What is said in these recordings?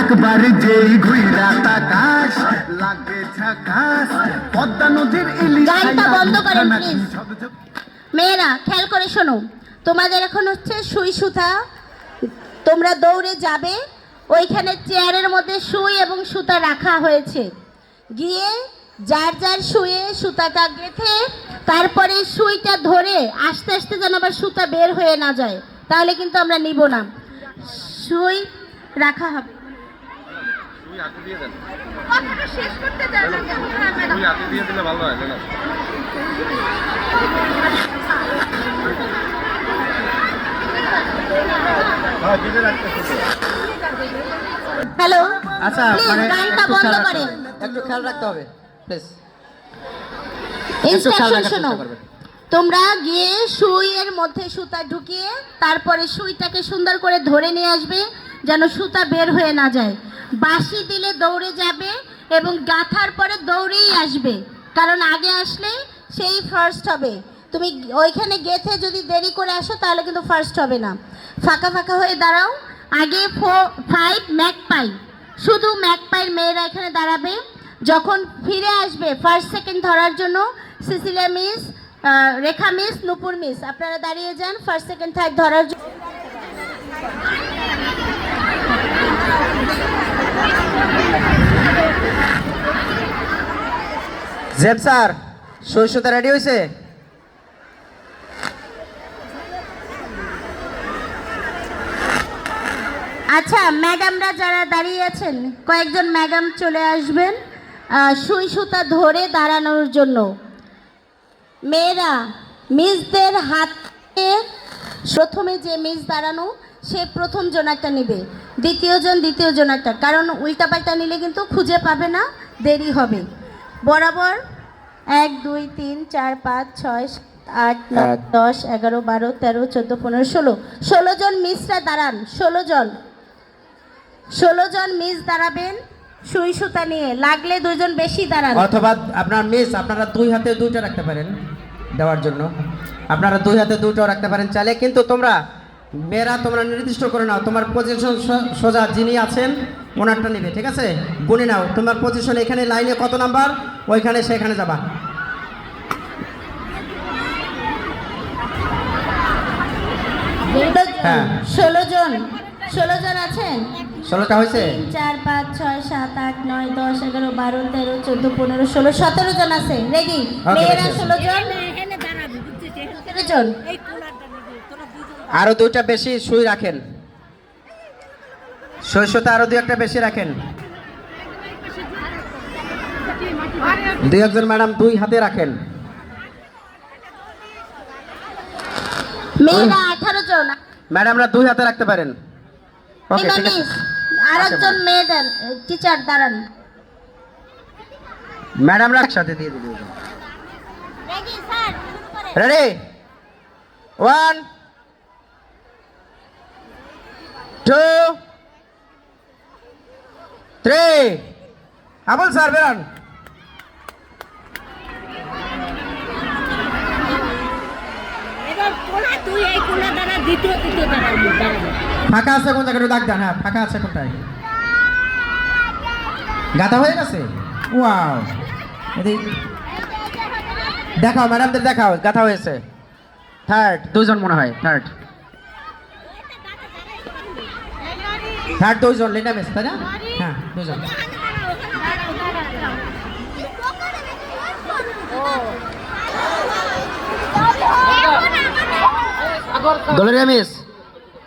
একবার যেই ঘুইরা তাকাস লাগে ঝাকাস পদ্মা নদীর ইলিশ গানটা বন্ধ করেন, নাকি মেয়েরা খেয়াল করে শোনো। তোমাদের এখন হচ্ছে সুই সুতা। তোমরা দৌড়ে যাবে ওইখানে চেয়ারের মধ্যে সুই এবং সুতা রাখা হয়েছে। গিয়ে যার যার শুয়ে সুতাটা গেথে তারপরে সুইটা ধরে আস্তে আস্তে যেন আবার সুতা বের হয়ে না যায় তাহলে কিন্তু আমরা নিব না। সুই রাখা হবে? হ্যাঁ, ম্যাডাম। হাতে দিয়ে দিলে ভালো হয় না হ্যালো। আচ্ছা মানে গানটা বন্ধ করেন। একটু খেয়াল রাখতে হবে। প্লিজ। ইনস্ট্রাকশন শোনো। তোমরা গিয়ে সুইয়ের মধ্যে সুতা ঢুকিয়ে তারপরে সুইটাকে সুন্দর করে ধরে নিয়ে আসবে যেন সুতা বের হয়ে না যায়। বাঁশি দিলে দৌড়ে যাবে এবং গাঁথার পরে দৌড়েই আসবে। কারণ আগে আসলে সেই ফার্স্ট হবে। তুমি ওইখানে গেথে যদি দেরি করে আসো তাহলে কিন্তু ফার্স্ট হবে না। ফাঁকা ফাঁকা হয়ে দাঁড়াও। আগে ফো ফাইভ ম্যাক পাই শুধু ম্যাক পাইয়ের মেয়েরা এখানে দাঁড়াবে। যখন ফিরে আসবে ফার্স্ট সেকেন্ড ধরার জন্য Cecilia miss Rekha miss Nupur miss আপনারা দাঁড়িয়ে যান ফার্স্ট সেকেন্ড থার্ড ধরার জন্য। জেব স্যার সরষেটা রেডি হয়েছে আচ্ছা ম্যাডামরা যারা দাঁড়িয়ে আছেন কয়েকজন ম্যাডাম চলে আসবেন। সুই সুতা ধরে দাঁড়ানোর জন্য। মেয়েরা মিসদের হাতে প্রথমে যে মিস দাঁড়ানো সে প্রথম জোনারটা নেবে। দ্বিতীয় জন দ্বিতীয় জোনারটা। কারণ উল্টাপাল্টা নিলে কিন্তু খুঁজে পাবে না দেরি হবে। বরাবর এক দুই তিন চার পাঁচ ছয় আট নয় দশ এগারো বারো তেরো চোদ্দ পনেরো ষোলো। ষোলো জন মিসরা দাঁড়ান। ষোলো জন। ষোলো জন মিস দাঁড়াবেন। সুই সুতা নিয়ে। লাগলে দুজন বেশি দাঁড়ান। অথবা আপনার মিস আপনারা দুই হাতে দুইটা রাখতে পারেন দেওয়ার জন্য। আপনারা দুই হাতে দুইটাও রাখতে পারেন চাইলে, কিন্তু তোমরা মেয়েরা তোমরা নির্দিষ্ট করে নাও। তোমার পজিশন সোজা যিনি আছেন, ওনারটা নেবে, ঠিক আছে? গুনে নাও। তোমার পজিশন এখানে লাইনে কত নাম্বার ওইখানে, সেখানে যাবা। হ্যাঁ। ষোলো জন। ষোলো জন আছেন? ষোলোটা হয়েছে? চার পাঁচ ছয় সাত আট নয় দশ এগারো বারো তেরো চোদ্দ পনেরো ষোলো সতেরো জন আছে। রেডি? মেয়েরা ষোলো জন? সতেরো জন। আরও দুইটা বেশি সুই রাখেন। শস্যতে আরও দুই একটা বেশি রাখেন। দুই একজন ম্যাডাম দুই হাতে রাখেন। মেয়েরা আঠারো জন। ম্যাডামরা দুই হাতে রাখতে পারেন। ওকে ঠিক আছে। আরেকজন মেয়ে দেন টিচার দাঁড়ান। ম্যাডামরা একসাথে দিয়ে দিবি। Ready one two three Abul sir বেরান এবার কোনা তুই এই কোনা দ্বারা দ্বিতীয় তৃতীয় দ্বারা দাঁড়াবো ফাঁকা আছে কোন জায়গায় দাগ দেন হ্যাঁ ফাঁকা আছে কোনটায়? গাতা হয়ে গেছে? ওয়াও। দেখাও ম্যাডামদের দেখাও গাথা হয়েছে। থার্ড দুজন মনে হয় থার্ড। থার্ড দুজন লেনা বেশ তাই না? হ্যাঁ দুজন দলেরিয়া মিস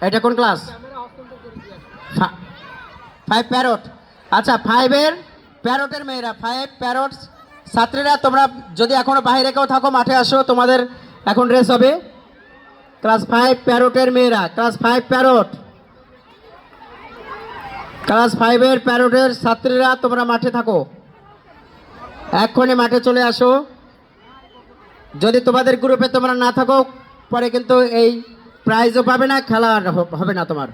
এটা কোন ক্লাস? ফাইভ প্যারট আচ্ছা ফাইভের প্যারটের মেয়েরা ফাইভ প্যারট ছাত্রীরা, তোমরা যদি এখনও বাইরে কেউ থাকো, মাঠে আসো, তোমাদের এখন রেস হবে। ক্লাস ফাইভ প্যারটের মেয়েরা, ক্লাস ফাইভ প্যারট ক্লাস ফাইভের প্যারটের ছাত্রীরা, তোমরা মাঠে থাকো। এক্ষুনি মাঠে চলে আসো। যদি তোমাদের গ্রুপে তোমরা না থাকো পরে কিন্তু এই প্রাইজও পাবে না খেলা আর হবে না তোমার।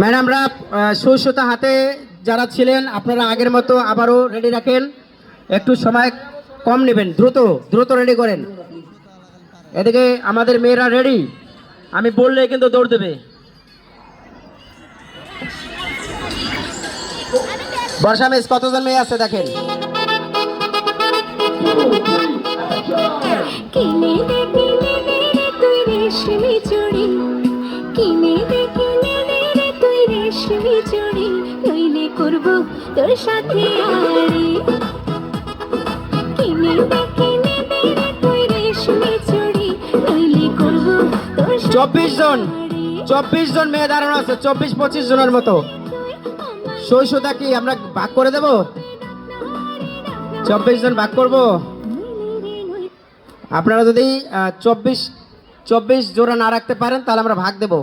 ম্যাডামরা সুসুতা হাতে যারা ছিলেন আপনারা আগের মতো আবারও রেডি রাখেন। একটু সময় কম নেবেন দ্রুত দ্রুত রেডি করেন। এদিকে আমাদের মেয়েরা রেডি আমি বললে কিন্তু দৌড় দেবে। বর্ষা মিস কতজন মেয়ে আছে দেখেন? তোর সাথে কিনে তুই রেশমি চুড়ি নইলে করব তোর সাথে চব্বিশ জন চব্বিশ জন মেয়ে দাঁড়ানো আছে চব্বিশ পঁচিশ জনের মতো। তুই কি আমরা ভাগ করে দেব? চব্বিশ জন ভাগ করব? আপনারা যদি চব্বিশ চব্বিশ জোড়া না রাখতে পারেন তাহলে আমরা ভাগ দেব।